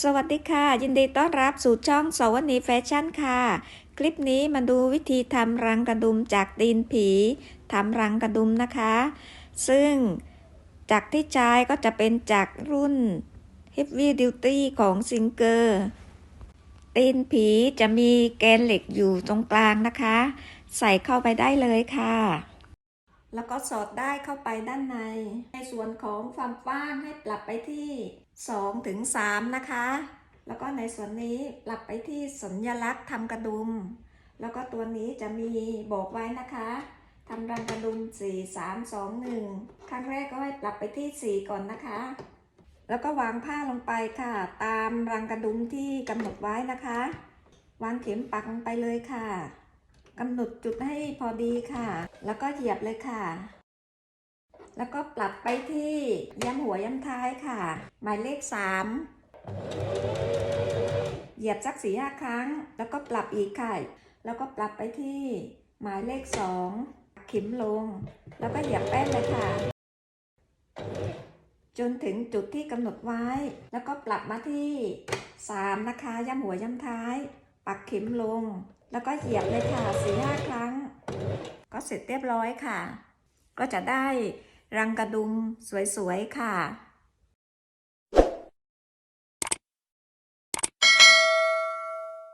สวัสดีค่ะ ยินดีต้อนรับสู่ช่องสวนีแฟชั่นค่ะ คลิปนี้มาดูวิธีทำรังกระดุมจากตีนผีทำรังกระดุมนะคะ ซึ่งจากที่ใช้ก็จะเป็นจากรุ่น Heavy Duty ของซิงเกอร์ตีนผีจะมีแกนเหล็กอยู่ตรงกลางนะคะ ใส่เข้าไปได้เลยค่ะ แล้วก็สอดได้เข้าไปด้านใน ในส่วนของความกว้างให้ปรับไปที่2ถึง3นะคะ แล้วก็ในส่วนนี้ปรับไปที่สัญลักษณ์ทำกระดุม แล้วก็ตัวนี้จะมีบอกไว้นะคะทำรังกระดุม 4 3 2 1 ครั้งแรกก็ให้ปรับไปที่ 4 ก่อนนะคะ แล้วก็วางผ้าลงไปค่ะ ตามรังกระดุมที่กำหนดไว้นะคะ วางเข็มปักลงไปเลยค่ะ กำหนดจุดให้พอดีค่ะ แล้วก็เหยียบเลยค่ะ แล้วก็ปรับไปที่ย้ำหัวย้ำท้ายค่ะ หมายเลขสามเหยียบสักสี่ห้าครั้ง แล้วก็ปรับอีกค่ะ แล้วก็ปรับไปที่หมายเลขสองเข็มลง แล้วก็เหยียบแป้นเลยค่ะ จนถึงจุดที่กำหนดไว้ แล้วก็ปรับมาที่สามนะคะ ย้ำหัวย้ำท้าย ปักเข็มลง แล้วก็เหยียบเลยค่ะสี่ห้าครั้ง ก็เสร็จเรียบร้อยค่ะ ก็จะได้รังกระดุมสวยๆค่ะ